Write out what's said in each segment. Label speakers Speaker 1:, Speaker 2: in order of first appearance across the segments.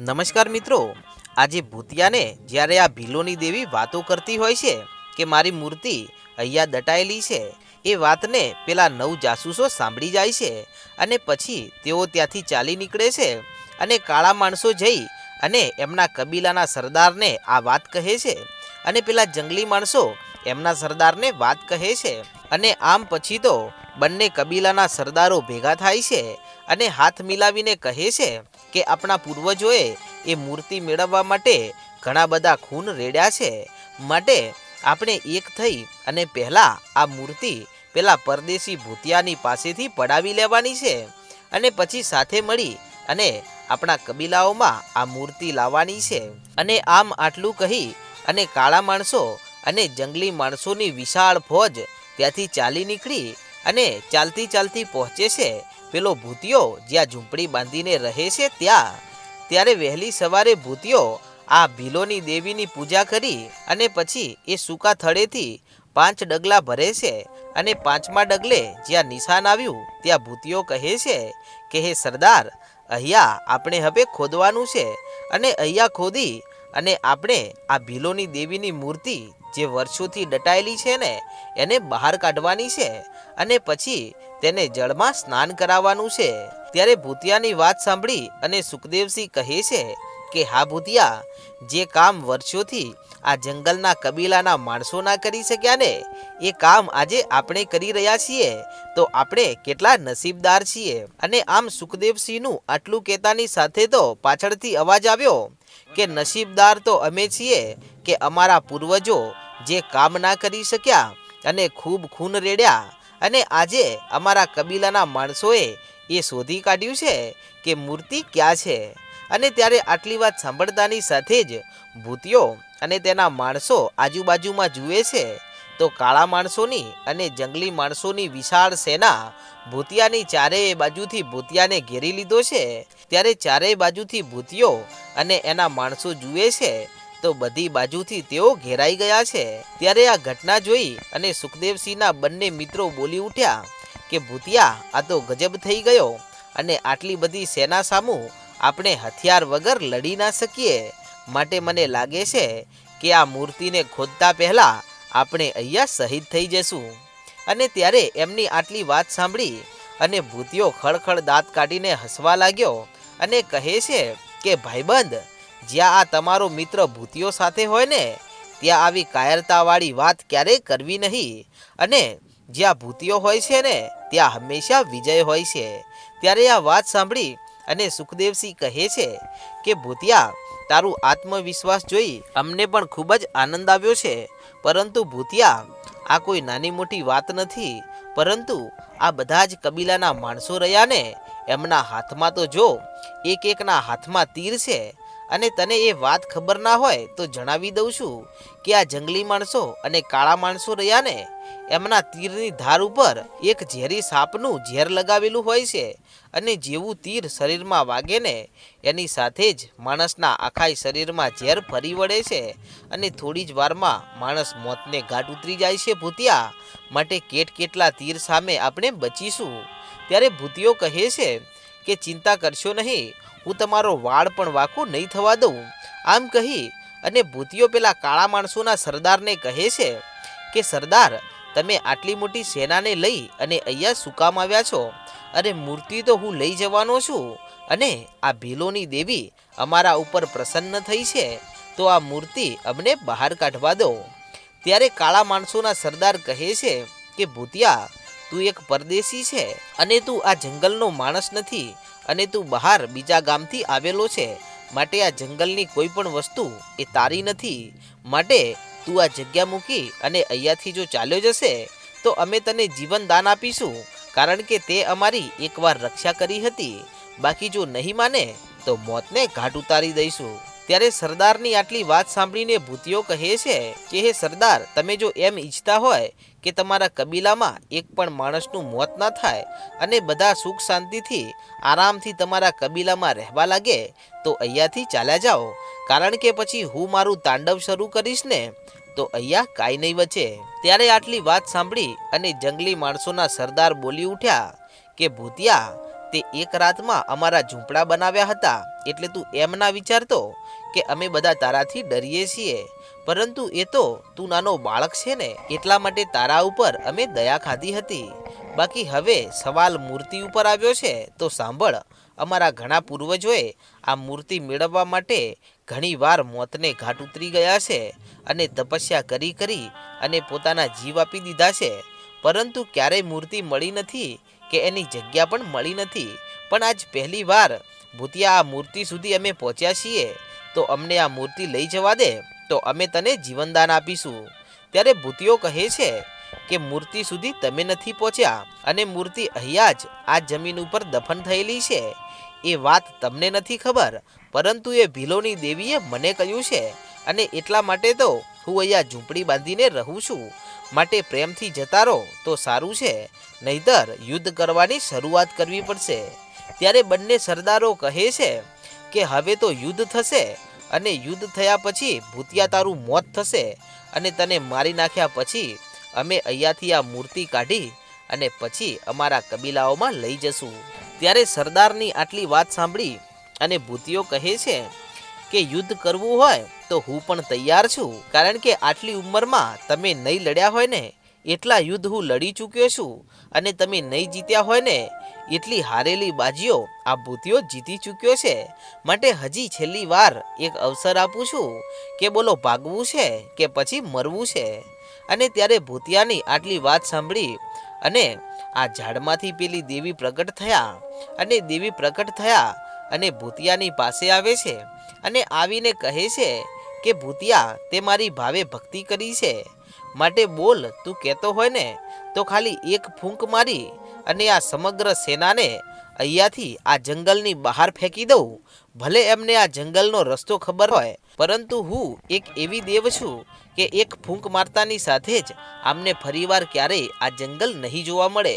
Speaker 1: નમસ્કાર મિત્રો. આજે ભૂતિયાને જ્યારે આ ભીલોની દેવી વાતો કરતી હોય છે કે મારી મૂર્તિ અહીંયા દટાયેલી છે, એ વાતને પેલા નવ જાસૂસો સાંભળી જાય છે અને પછી તેઓ ત્યાંથી ચાલી નીકળે છે અને કાળા માણસો જઈ અને એમના કબીલાના સરદારને આ વાત કહે છે અને પેલા જંગલી માણસો એમના સરદારને વાત કહે છે અને આમ પછી તો બંને કબીલાના સરદારો ભેગા થાય છે અને હાથ મિલાવીને કહે છે કે આપણા પૂર્વજોએ એ મૂર્તિ મેળવવા માટે ઘણા બધા ખૂન રેડ્યા છે. માટે આપણે એક થઈ અને પહેલાં આ મૂર્તિ પેલા પરદેશી ભૂતિયાની પાસેથી પડાવી લેવાની છે અને પછી સાથે મળી અને આપણા કબીલાઓમાં આ મૂર્તિ લાવવાની છે. અને આમ આટલું કહી અને કાળા માણસો અને જંગલી માણસોની વિશાળ ફોજ ત્યાંથી ચાલી નીકળી અને ચાલતી ચાલતી પહોંચે છે પેલો ભૂતિયો જ્યાં ઝૂંપડી બાંધીને રહે છે ત્યાં, ત્યારે વહેલી સવારે ભૂતિયો આ ભીલોની દેવીની પૂજા કરી અને પછી એ સૂકા થળેથી પાંચ ડગલા ભરે છે અને પાંચમા ડગલે જ્યાં નિશાન આવ્યું, ત્યાં ભૂતિયો કહે છે કે, હે સરદાર, અહીંયા આપણે હવે ખોદવાનું છે અને અહીંયા ખોદી અને આપણે આ ભીલોની દેવીની મૂર્તિ જે વર્ષોથી દટાયેલી છે ને, એને બહાર કાઢવાની છે અને પછી તેને જળમાં સ્નાન કરાવવાનું છે. ત્યારે ભૂતિયાની વાત સાંભળી અને સુખદેવસિંહ કહે છે કે, હા ભૂતિયા, જે કામ વર્ષોથી આ જંગલના કબીલાના માણસો ના કરી શક્યા ને, એ કામ આજે આપણે કરી રહ્યા છીએ, તો આપણે કેટલા નસીબદાર છીએ. અને આમ સુખદેવસિંહનું આટલું કહેતાની સાથે તો પાછળથી અવાજ આવ્યો કે નસીબદાર તો અમે છીએ કે અમારા પૂર્વજો જે કામ ના કરી શક્યા અને ખૂબ ખૂન રેડ્યા અને આજે અમારા કબીલાના માણસોએ એ શોધી કાઢ્યું છે કે મૂર્તિ ક્યાં છે? અને ત્યારે આટલી વાત સાંભળતાની સાથે જ ભૂતિયો અને તેના માણસો આજુબાજુમાં જુએ છે તો કાળા માણસોની અને જંગલી માણસોની વિશાળ સેના ભૂતિયાની ચારેય બાજુથી ભૂતિયાને ઘેરી લીધો છે. ત્યારે ચારેય બાજુથી ભૂતિયો અને એના માણસો જુએ છે તો બધી બાજુથી તેઓ ઘેરાઈ ગયા છે. ત્યારે આ ઘટના જોઈ અને સુખદેવસિંહના બંને મિત્રો બોલી ઉઠ્યા કે, ભૂતિયા, આ તો ગજબ થઈ ગયો અને આટલી બધી સેના સામું આપણે હથિયાર વગર લડી ના શકીએ. માટે મને લાગે છે કે આ મૂર્તિને ખોદતા પહેલા આપણે અહીંયા શહીદ થઈ જશું અને ત્યારે એમની આટલી વાત સાંભળી અને ભૂતિયો ખળખળ દાંત કાઢીને હસવા લાગ્યો અને કહે છે કે, ભાઈબંધ, જ્યાં આ તમારો મિત્ર ભૂતિયો સાથે હોય ને, ત્યાં આવી કાયરતાવાળી વાત ક્યારેય કરવી નહીં. અને જ્યાં ભૂતિયો હોય છે ને, ત્યાં હંમેશા વિજય હોય છે. ત્યારે આ વાત સાંભળી અને સુખદેવસિંહ કહે છે કે, ભૂતિયા, તારું આત્મવિશ્વાસ જોઈ અમને પણ ખૂબ જ આનંદ આવ્યો છે. પરંતુ ભૂતિયા, આ કોઈ નાની મોટી વાત નથી. પરંતુ આ બધા જ કબીલાના માણસો રહ્યા ને, એમના હાથમાં તો જો એક એકના હાથમાં તીર છે અને તને એ વાત ખબર ના હોય તો જણાવી દઉં છું કે આ જંગલી માણસો અને કાળા માણસો રહ્યા ને એમના તીરની ધાર ઉપર એક ઝેરી સાપનું ઝેર લગાવેલું હોય છે અને જેવું તીર શરીરમાં વાગે ને એની સાથે જ માણસના આખા શરીરમાં ઝેર ફરી વળે છે અને થોડી જ વારમાં માણસ મોતને ઘાટ ઉતરી જાય છે ભૂતિયા માટે કેટ કેટલા તીર સામે આપણે બચીશું. ત્યારે ભૂતિયો કહે છે કે, ચિંતા કરશો નહીં હું તમારો વાળ પણ વાંકો નહીં થવા દઉં. આમ કહી અને ભૂતિયો પેલા કાળા માણસોના સરદારને કહે છે કે, સરદાર, તમે આટલી મોટી સેનાને લઈ અને અહીંયા શું કામ આવ્યા છો? અરે, મૂર્તિ તો હું લઈ જવાનો છું અને આ ભીલોની દેવી અમારા ઉપર પ્રસન્ન થઈ છે, તો આ મૂર્તિ અમને બહાર કાઢવા દો. ત્યારે કાળા માણસોના સરદાર કહે છે કે, ભૂતિયા, તું એક પરદેશી છે અને તું આ જંગલનો માણસ નથી. અને તું બહાર બીજા ગામથી આવેલો છે, માટે આ જંગલની કોઈ પણ વસ્તુ એ તારી નથી. માટે તું આ જગ્યા મૂકી અને અહીંયાથી જો ચાલ્યો જશે, તો અમે તને જીવન દાન આપીશું, કારણ કે તે અમારી એકવાર રક્ષા કરી હતી. બાકી જો નહીં માને, તો મોતને ઘાટ ઉતારી દઈશું. ત્યારે સરદારની આટલી વાત સાંભળીને ભૂતિયો કહે છે કે, હે સરદાર, તમે જો એમ ઈચ્છતા હોય કે તમારા કબીલામાં એક પણ માણસનું મોત ના થાય અને બધા સુખ શાંતિથી આરામથી તમારા કબીલામાં રહેવા લાગે, તો અહીંયાથી ચાલ્યા જાઓ. કારણ કે પછી હું મારું તાંડવ શરૂ કરીશ ને, તો અહીંયા કાંઈ નહીં વચે. ત્યારે આટલી વાત સાંભળી અને જંગલી માણસોના સરદાર બોલી ઉઠ્યા કે, ભૂતિયા, તે એક રાતમાં અમારા ઝૂંપડા બનાવ્યા હતા. એટલે તું એમ ના વિચારતો કે અમે બધા તારાથી ડરીએ છીએ. પરંતુ એ તો તું નાનો બાળક છે ને, એટલા માટે તારા ઉપર અમે દયા ખાધી હતી. બાકી હવે સવાલ મૂર્તિ ઉપર આવ્યો છે, તો સાંભળ, અમારા ઘણા પૂર્વજોએ આ મૂર્તિ મેળવવા માટે ઘણીવાર મોતને ઘાટ ઉતરી ગયા છે અને તપસ્યા કરી કરી અને પોતાના જીવ આપી દીધા છે. પરંતુ ક્યારેય મૂર્તિ મળી નથી કે એની જગ્યા પણ મળી નથી. પણ આજ પહેલી વાર ભૂતિયા આ મૂર્તિ સુધી અમે પહોંચ્યા છીએ. તો અમને આ મૂર્તિ લઈ જવા દે. તો અમે તને જીવનદાન આપીશું. ત્યારે ભૂતિઓ કહે છે કે મૂર્તિ સુધી તમે નથી પહોંચ્યા અને મૂર્તિ અહીંયા જ આ જમીન ઉપર દફન થયેલી છે. એ વાત તમને નથી ખબર, પરંતુ એ ભીલોની દેવીએ મને કહ્યું છે અને એટલા માટે તો હું અહીંયા ઝૂંપડી બાંધીને રહું છું. માટે પ્રેમથી જતા રહો તો સારું છે, નહીતર યુદ્ધ કરવાની શરૂઆત કરવી પડશે. ત્યારે બંને સરદારો કહે છે કે હવે તો યુદ્ધ થશે અને યુદ્ધ થયા પછી ભૂતિયા તારું મોત થશે અને તને મારી નાખ્યા પછી અમે અહીંયાથી આ મૂર્તિ કાઢી અને પછી અમારા કબીલાઓમાં લઈ જશું. ત્યારે સરદારની આટલી વાત સાંભળી અને ભૂતિઓ કહે છે કે યુદ્ધ કરવું હોય તો હું પણ તૈયાર છું. કારણ કે આટલી ઉંમરમાં તમે નહીં લડ્યા હોય ને એટલા યુદ્ધ હું લડી ચૂક્યો છું અને તમે નહીં જીત્યા હોય ને, એટલી હારેલી બાજીઓ આ ભૂતિઓ જીતી ચૂક્યો છે. માટે હજી છેલ્લી વાર એક અવસર આપું છું કે બોલો ભાગવું છે કે પછી મરવું છે? અને ત્યારે ભૂતિયાની આટલી વાત સાંભળી અને આ ઝાડમાંથી પેલી દેવી પ્રગટ થયા અને દેવી પ્રગટ થયા અને ભૂતિયાની પાસે આવે છે અને આવીને કહે છે કે, ભૂતિયા, તે મારી ભાવે ભક્તિ કરી છે. માટે બોલ, તું કહેતો હોય ને, તો ખાલી એક ફૂંક મારી અને આ સમગ્ર સેનાને અહીંયાથી આ જંગલની બહાર ફેંકી દઉં. ભલે એમને આ જંગલનો રસ્તો ખબર હોય, પરંતુ હું એક એવી દેવ છું કે એક ફૂંક મારતાની સાથે જ આમને ફરીવાર ક્યારેય આ જંગલ નહીં જોવા મળે.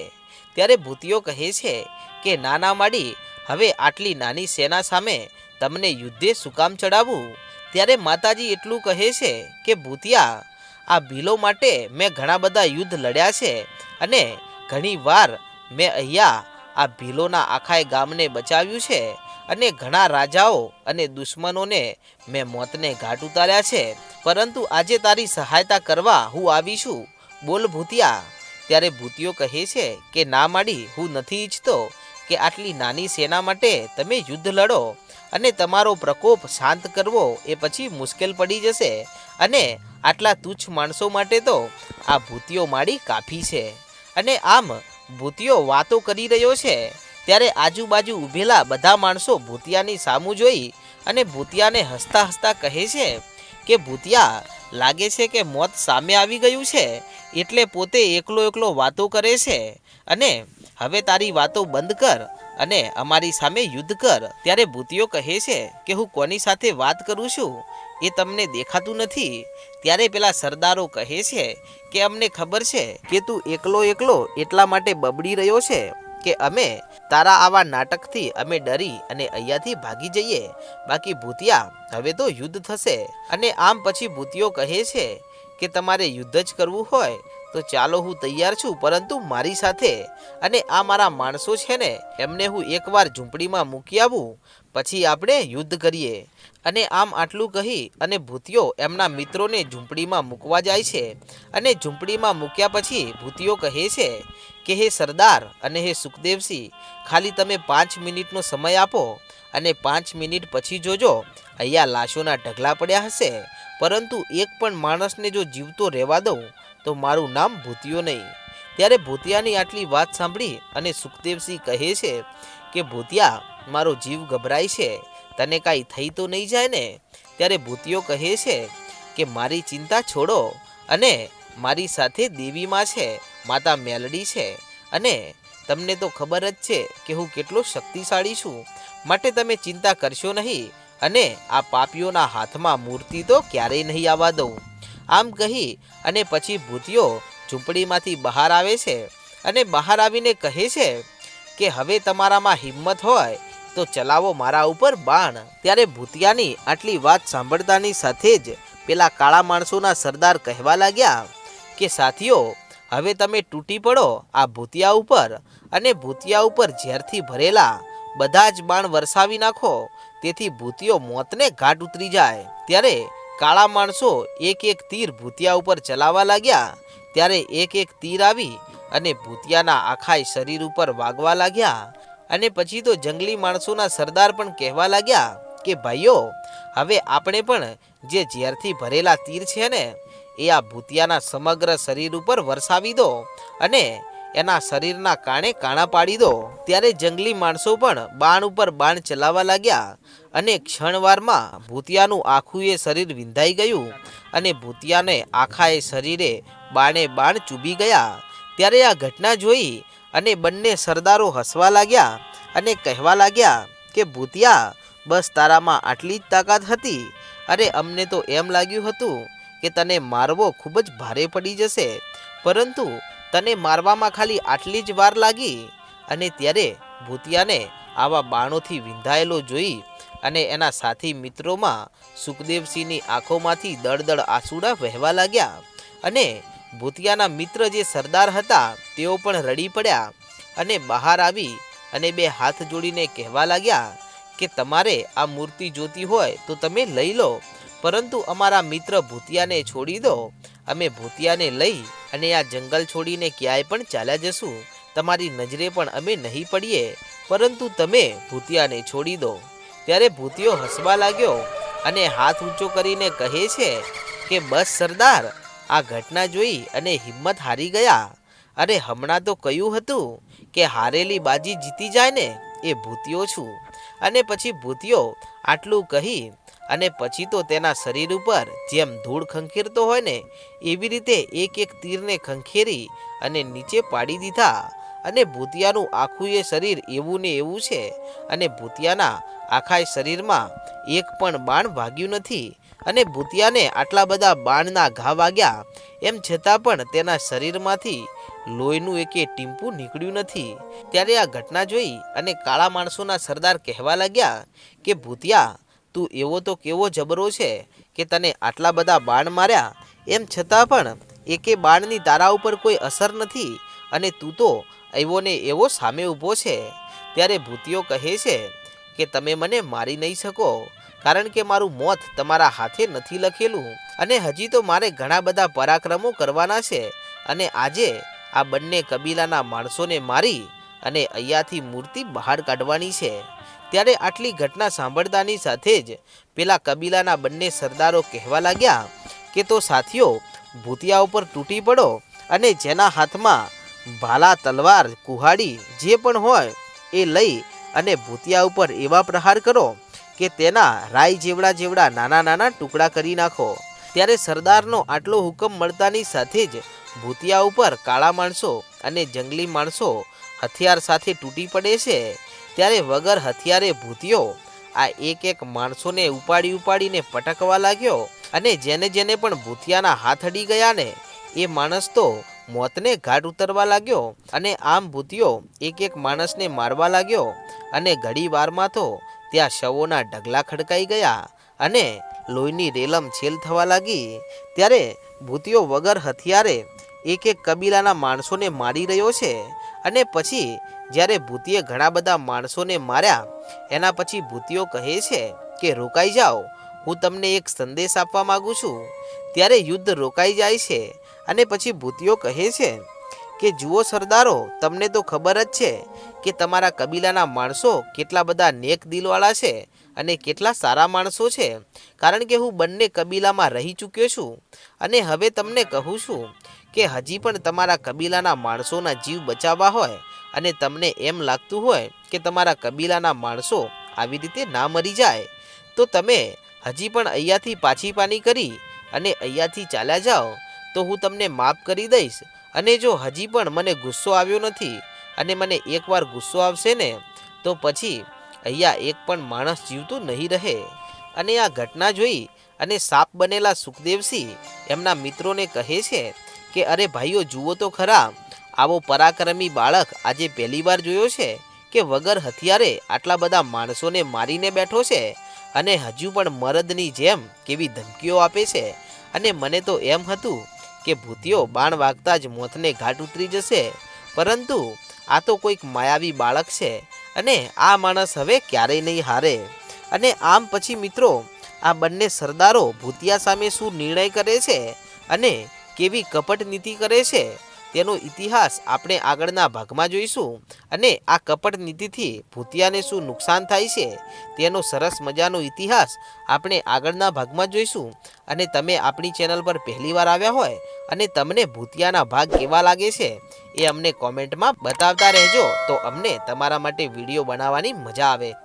Speaker 1: ત્યારે ભૂતિઓ કહે છે કે, નાના માડી, હવે આટલી નાની સેના સામે તમને યુદ્ધે સુકામ ચડાવવું ત્યારે માતાજી એટલું કહે છે કે, ભૂતિયા આ ભીલો માટે મેં ઘણા બધા યુદ્ધ લડ્યા છે અને ઘણી વાર મેં અહીંયા આ ભીલોના આખાય ગામને બચાવ્યું છે અને ઘણા રાજાઓ અને દુશ્મનોને મેં મોતને ઘાટ ઉતાર્યા છે. પરંતુ આજે તારી સહાયતા કરવા હું આવી છું. બોલ ભૂતિયા. ત્યારે ભૂતિઓ કહે છે કે, ના માડી, હું નથી ઈચ્છતો કે આટલી નાની સેના માટે તમે યુદ્ધ લડો અને તમારો પ્રકોપ શાંત કરવો એ પછી મુશ્કેલ પડી જશે અને આટલા તુચ્છ માણસો માટે તો આ ભૂતિઓ માળી કાફી છે. અને આમ ભૂતિયો વાતો કરી રહ્યો છે, ત્યારે આજુબાજુ ઊભેલા બધા માણસો ભૂતિયાની સામું જોઈ અને ભૂતિયાને હસતા હસતા કહે છે કે, ભૂતિયા, લાગે છે કે મોત સામે આવી ગયું છે, એટલે પોતે એકલો એકલો વાતો કરે છે. અને હવે તારી વાતો બંધ કર અને અમારી સામે યુદ્ધ કર. ત્યારે ભૂતિયો કહે છે કે, હું કોની સાથે વાત કરું છું? એ તમને દેખાતું નથી? ત્યારે પેલા સરદારો કહે છે કે, અમને ખબર છે કે તું એકલો એકલો એટલા માટે બબડી રહ્યો છે કે અમે તારા આવા નાટકથી અમે ડરી અને અહીંયાથી ભાગી જઈએ. બાકી ભૂતિયા, હવે તો યુદ્ધ થશે. અને આમ પછી ભૂતિયો કહે છે કે, તમારે યુદ્ધ જ કરવું હોય તો ચાલો હું તૈયાર છું, પરંતુ મારી સાથે. અને આ મારા માણસો છે ને, એમને હું એકવાર ઝૂંપડીમાં મૂકી આવું, પછી આપણે યુદ્ધ કરીએ. અને આમ આટલું કહી, અને ભૂતિયો એમના મિત્રોને ઝૂંપડીમાં મૂકવા જાય છે. અને ઝૂંપડીમાં મૂક્યા પછી ભૂતિયો કહે છે કે, હે સરદાર અને હે સુખદેવસિંહ, ખાલી તમે પાંચ મિનિટનો સમય આપો અને પાંચ મિનિટ પછી જોજો, અહીંયા લાશોના ઢગલા પડ્યા હશે. પરંતુ એક પણ માણસને જો જીવતો રહેવા દઉં તો મારું નામ ભૂતિયો નહીં. ત્યારે ભૂતિયાની આટલી વાત સાંભળી અને સુખદેવસિંહ કહે છે કે, ભૂતિયા, મારો જીવ ગભરાય છે. તને કાંઈ થઈ તો નહીં જાય ને? ત્યારે ભૂતિયો કહે છે કે, મારી ચિંતા છોડો અને મારી સાથે દેવીમાં છે, માતા મેલડી છે અને તમને તો ખબર જ છે કે હું કેટલો શક્તિશાળી છું. માટે તમે ચિંતા કરશો નહીં અને આ પાપીઓના હાથમાં મૂર્તિ તો ક્યારેય નહીં આવવા દઉં. આમ કહી અને પછી ભૂતિયો ઝૂંપડીમાંથી બહાર આવે છે અને બહાર આવીને કહે છે કે હવે તમારામાં હિંમત હોય તો ચલાવો મારા ઉપર બાણ. ત્યારે ભૂતિયાની આટલી વાત સાંભળતાની સાથે જ પેલા કાળા માણસોના સરદાર કહેવા લાગ્યા કે સાથીઓ, હવે તમે તૂટી પડો આ ભૂતિયા ઉપર અને ભૂતિયા ઉપર ઝેરથી ભરેલા બધા જ બાણ વરસાવી નાખો. તેથી ભૂતિયો મોતને ઘાટ ઉતરી જાય. ત્યારે કાળા માણસો એક એક તીર ભૂતિયા ઉપર ચલાવવા લાગ્યા, ત્યારે એક એક તીર આવી અને ભૂતિયાના આખાય શરીર ઉપર વાગવા લાગ્યા. અને પછી તો જંગલી માણસોના સરદાર પણ કહેવા લાગ્યા કે, ભાઈઓ, હવે આપણે પણ જે ઝેરથી ભરેલા તીર છે ને, એ આ ભૂતિયાના સમગ્ર શરીર ઉપર વરસાવી દો અને એના શરીરના કાણે કાણા પાડી દો. ત્યારે જંગલી માણસો પણ બાણ ઉપર બાણ ચલાવવા લાગ્યા અને ક્ષણવારમાં ભૂતિયાનું આખું એ શરીર વિંધાઈ ગયું અને ભૂતિયાને આખા એ શરીરે બાણે બાણ ચૂબી ગયા. ત્યારે આ ઘટના જોઈ અને બંને સરદારો હસવા લાગ્યા અને કહેવા લાગ્યા કે, ભૂતિયા, બસ તારામાં આટલી જ તાકાત હતી. અરે, અમને તો એમ લાગ્યું હતું કે તને મારવો ખૂબ જ ભારે પડી જશે. પરંતુ તને મારવામાં ખાલી આટલી જ વાર લાગી? અને ત્યારે ભૂતિયાને આવા બાણોથી વિંધાયેલો જોઈ અને એના સાથી મિત્રોમાં સુખદેવસિંહની આંખોમાંથી દળદળ આંસુડા વહેવા લાગ્યા. અને ભૂતિયાના મિત્ર જે સરદાર હતા, તેઓ પણ રડી પડ્યા અને બહાર આવી અને બે હાથ જોડીને કહેવા લાગ્યા કે, તમારે આ મૂર્તિ જોતી હોય તો તમે લઈ લો. પરંતુ અમારા મિત્ર ભૂતિયાને છોડી દો. અમે ભૂતિયાને લઈ અને આ જંગલ છોડીને ક્યાંય પણ ચાલ્યા જશું. તમારી નજરે પણ અમે નહીં પડીએ. પરંતુ તમે ભૂતિયાને છોડી દો. ત્યારે ભૂતિયો હસવા લાગ્યો અને હાથ ઊંચો કરીને કહે છે કે, બસ સરદાર, આ ઘટના જોઈ અને હિંમત હારી ગયા. અરે હમણાં તો કહ્યું હતું કે, હારેલી બાજી જીતી જાય ને, એ ભૂતિયો છું. અને પછી ભૂતિયો આટલું કહી અને પછી તો તેના શરીર ઉપર જેમ ધૂળ ખંખેરતો હોય ને, એવી રીતે એક એક તીરને ખંખેરી અને નીચે પાડી દીધા. અને ભૂતિયાનું આખું એ શરીર એવું ને એવું છે. અને ભૂતિયાના આખા શરીરમાં એક પણ બાણ વાગ્યું નથી. અને ભૂતિયાને આટલા બધા બાણના ઘા વાગ્યા, એમ છતાં પણ તેના શરીરમાંથી લોહીનું એકે ટીમ્પું નીકળ્યું નથી. ત્યારે આ ઘટના જોઈ અને કાળા માણસોના સરદાર કહેવા લાગ્યા કે, ભૂતિયા તું એવો તો કેવો જબરો છે કે તને આટલા બધા બાણ માર્યા? એમ છતાં પણ એકે બાણની તારા ઉપર કોઈ અસર નથી અને તું તો આવ્યો ને એવો સામે ઊભો છે. ત્યારે ભૂતિયો કહે છે કે તમે મને મારી નહીં શકો, કારણ કે મારું મોત તમારા હાથે નથી લખેલું અને હજી તો મારે ઘણા બધા પરાક્રમો કરવાના છે અને આજે આ બંને કબીલાના માણસોને મારી અને અહીંયાથી મૂર્તિ બહાર કાઢવાની છે. ત્યારે આટલી ઘટના સાંભળતાની સાથે જ પેલા કબીલાના બંને સરદારો કહેવા લાગ્યા કે તો સાથીઓ, ભૂતિયા ઉપર તૂટી પડો અને જેના હાથમાં ભાલા, તલવાર, કુહાડી જે પણ હોય એ લઈ અને ભૂતિયા ઉપર એવા પ્રહાર કરો કે તેના રાય જેવડા જેવડા નાના નાના ટુકડા કરી નાખો. ત્યારે સરદારનો આટલો હુકમ મળતાની સાથે જ ભૂતિયા ઉપર કાળા માણસો અને જંગલી માણસો હથિયાર સાથે તૂટી પડે છે. ત્યારે વગર હથિયારે ભૂતિયો. આ એક એક માણસોને ઉપાડી ઉપાડીને પટકવા લાગ્યો અને જેને જેને પણ ભૂતિયાના હાથ અડી ગયા ને એ માણસ તો મોતને ઘાટ ઉતરવા લાગ્યો અને આમ ભૂતિયો એક એક માણસને મારવા લાગ્યો અને ઘડી વારમાં તો ત્યાં શવોના ઢગલા ખડકાઈ ગયા અને લોહીની રેલમ છેલ થવા લાગી. ત્યારે ભૂતિયો વગર હથિયારે એક એક કબીલાના માણસોને મારી રહ્યો છે અને પછી જ્યારે ભૂતિએ ઘણા બધા માણસોને માર્યા, એના પછી ભૂતિઓ કહે છે કે, રોકાઈ જાઓ. હું તમને એક સંદેશ આપવા માંગુ છું. ત્યારે યુદ્ધ રોકાઈ જાય છે અને પછી ભૂતિઓ કહે છે કે, જુઓ સરદારો, તમને તો ખબર જ છે કે તમારા કબીલાના માણસો કેટલા બધા નેક દિલવાળા છે અને કેટલા સારા માણસો છે. કારણ કે હું બંને કબીલામાં રહી ચૂક્યો છું અને હવે તમને કહું છું કે, હજી પણ તમારા કબીલાના માણસોના જીવ બચાવવા હોય અને તમને એમ લાગતું હોય કે તમારા કબીલાના માણસો આવી રીતે ના મરી જાય, તો તમે હજી પણ અહીંયાથી પાછી પાની કરી અને અહીંયાથી ચાલ્યા જાઓ, તો હું તમને માફ કરી દઈશ. અને જો હજી પણ મને ગુસ્સો આવ્યો નથી અને મને એકવાર ગુસ્સો આવશે ને, તો પછી અહીંયા એક પણ માણસ જીવતું નહીં રહે. અને આ ઘટના જોઈ અને સાપ બનેલા સુખદેવસિંહ એમના મિત્રોને કહે છે કે, અરે ભાઈઓ, જુઓ તો ખરા આવો પરાક્રમી બાળક આજે પહેલી વાર જોયો છે કે વગર હથિયારે આટલા બધા માણસોને મારીને બેઠો છે અને હજુ પણ મરદની જેમ કેવી ધમકીઓ આપે છે. અને મને તો એમ હતું કે ભૂતિયો બાણ વાગતા જ મોતને ઘાટ ઉતરી જશે. પરંતુ આ તો કોઈક માયાવી બાળક છે અને આ માણસ હવે ક્યારેય નહીં હારે. અને આમ પછી મિત્રો, આ બંને સરદારો ભૂતિયા સામે શું નિર્ણય કરે છે અને કેવી કપટ નીતિ કરે છે? તેનો ઇતિહાસ આપણે આગળના ભાગમાં જોઈશું અને આ કપટ નીતિથી ભૂતિયાને શું નુકસાન થાય છે તેનો સરસ મજાનો ઇતિહાસ આપણે આગળના ભાગમાં જોઈશું અને તમે આપણી ચેનલ પર પહેલીવાર આવ્યા હોય અને તમને ભૂતિયાના ભાગ કેવા લાગે છે એ અમને કોમેન્ટમાં બતાવતા રહેજો તો અમને તમારા માટે વીડિયો બનાવવાની મજા આવે.